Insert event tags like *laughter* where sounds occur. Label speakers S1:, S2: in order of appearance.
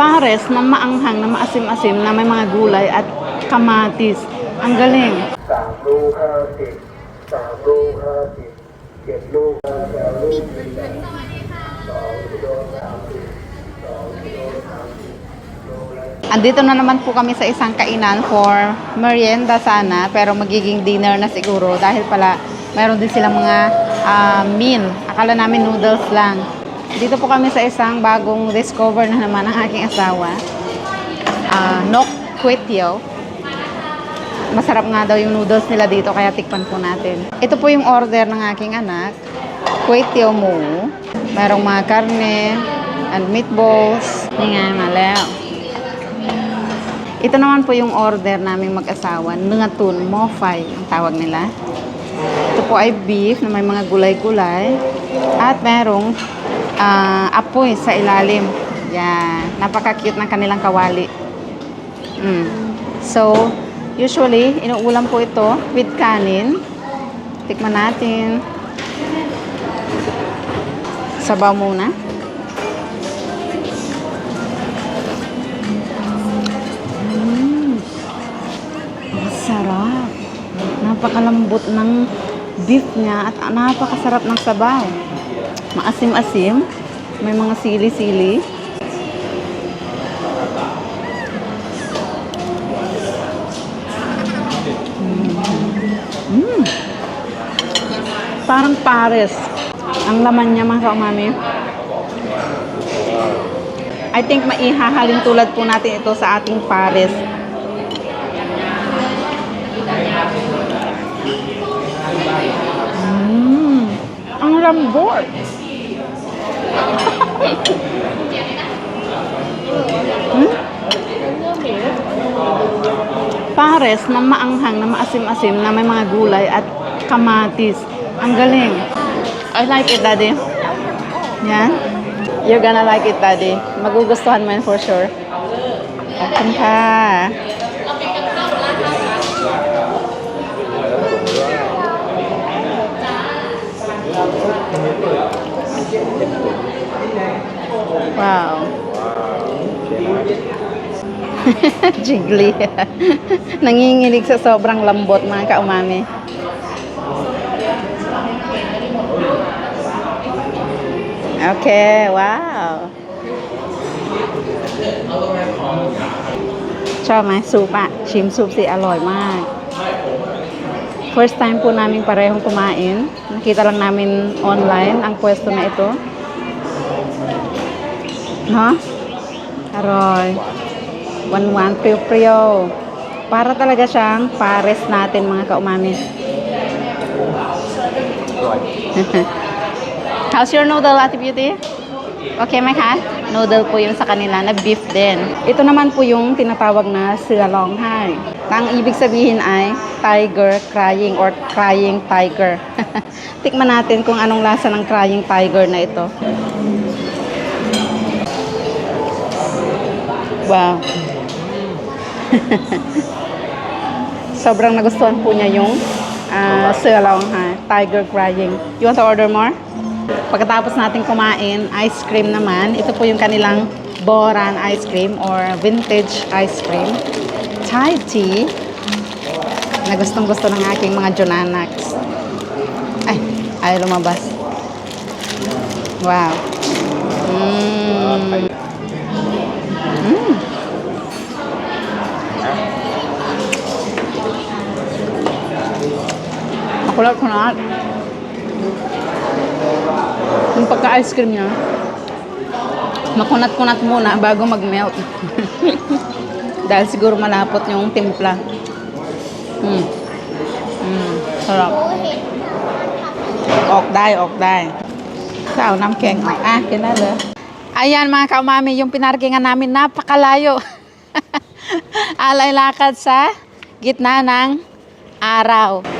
S1: pares na maanghang, na maasim-asim, na may mga gulay at kamatis. Ang galing. Andito na naman po kami sa isang kainan for merienda sana, pero magiging dinner na siguro dahil pala mayroon din silang mga uh, meal. Akala namin noodles lang. Dito po kami sa isang bagong discover na naman ng aking asawa. Ah, Nok Kwetyo. Masarap nga daw yung noodles nila dito, kaya tikpan po natin. Ito po yung order ng aking anak. Kwetyo mo. Merong mga karne and meatballs. Nga, malaw. Ito naman po yung order naming mag-asawa. Nungatun, mofay, ang tawag nila. Ito po ay beef na may mga gulay-gulay. At merong ah, apoy sa ilalim. Yan. Napaka-cute ng kanilang kawali. Mm. So, usually, inuulam po ito with kanin. Tikman natin. Sabaw muna. Masarap. Napakalambot ng beef niya at napakasarap ng sabaw. Maasim-asim. May mga sili-sili. Mm. Parang pares. Ang laman niya mga kaumami. I think maihahalin tulad po natin ito sa ating pares. Mm, ang lambot. Hmm? Pares na maanghang, na maasim-asim, na may mga gulay at kamatis. Ang galing. I like it, Daddy. Yan. You're gonna like it, Daddy. Magugustuhan mo yan for sure. Akin ka. Wow. *laughs* Jiggly. *laughs* Nanginginig sa sobrang lambot mga kaumami. Okay, wow. Chào ไหมซุปอะชิมซุปสิอร่อยมาก First time po namin parehong kumain. Nakita lang namin online ang pwesto na ito. No? Aroy. Wan-wan, priyo-priyo. Para talaga siyang pares natin mga kaumami. *laughs* How's your noodle, Ate Beauty? Okay, may ka? Noodle po yung sa kanila na beef din. Ito naman po yung tinatawag na silalong hai. Ang ibig sabihin ay tiger crying or crying tiger. *laughs* Tikman natin kung anong lasa ng crying tiger na ito. Wow. *laughs* Sobrang nagustuhan po niya yung uh, silalong hai, tiger crying. You want to order more? Pagkatapos natin kumain, ice cream naman. Ito po yung kanilang Boran ice cream or vintage ice cream. Thai tea na gustong gusto ng aking mga Jonanax. Ay, ay lumabas. Wow. Mm. Makulat-kulat. Yung pagka-ice cream niya, makunat-kunat muna bago mag-melt. *laughs* Dahil siguro malapot yung timpla. Mm. Mm. Sarap. Ok day, ok day. Sao, nam keng. Ah, kinala. Ayan mga kaumami, yung pinarkingan namin napakalayo. *laughs* Alay lakad sa gitna ng araw.